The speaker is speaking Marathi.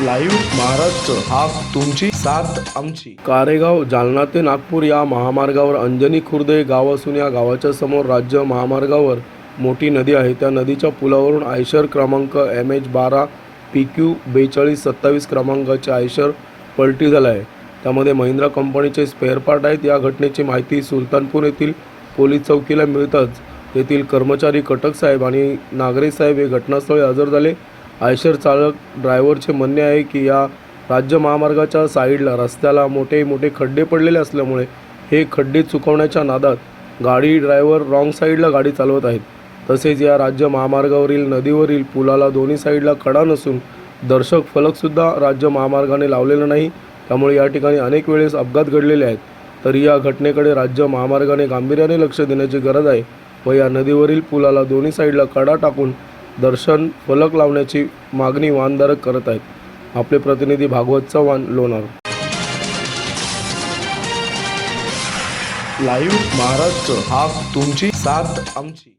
लाईव्ह महाराष्ट्र हा तुमची साथ आमची. कारेगाव जालना ते नागपूर या महामार्गावर अंजनी खुर्द हे गाव असून या गावाच्या समोर राज्य महामार्गावर मोठी नदी आहे. त्या नदीच्या पुलावरून आयशर क्रमांक एम एच बारा पी क्यू बेचाळीस सत्तावीस क्रमांकाचे आयशर पलटी झाला आहे. त्यामध्ये महिंद्रा कंपनीचे स्पेअर पार्ट आहेत. या घटनेची माहिती सुलतानपूर येथील पोलीस चौकीला मिळताच तेथील कर्मचारी कटक साहेब आणि नागरे साहेब हे घटनास्थळी हजर झाले. आयशर चालक ड्रायव्हरचे म्हणणे आहे की या राज्य महामार्गाच्या साईडला रस्त्याला मोठे मोठे खड्डे पडलेले असल्यामुळे हे खड्डे चुकवण्याच्या नादात गाडी ड्रायव्हर रॉंग साईडला गाडी चालवत आहेत. तसेच या राज्य महामार्गावरील नदीवरील पुलाला दोन्ही साईडला कडा नसून दर्शक फलकसुद्धा राज्य महामार्गाने लावलेला नाही. त्यामुळे या ठिकाणी अनेक वेळेस अपघात घडलेले आहेत. तरी या घटनेकडे राज्य महामार्गाने गांभीर्याने लक्ष देण्याची गरज आहे व या नदीवरील पुलाला दोन्ही साईडला कडा टाकून दर्शन फलक लावण्याची मागणी वाहनधारक करत आहेत. आपले प्रतिनिधी भागवत चव्हाण लोणार. लाईव्ह महाराष्ट्र हा तुमची साथ आमची.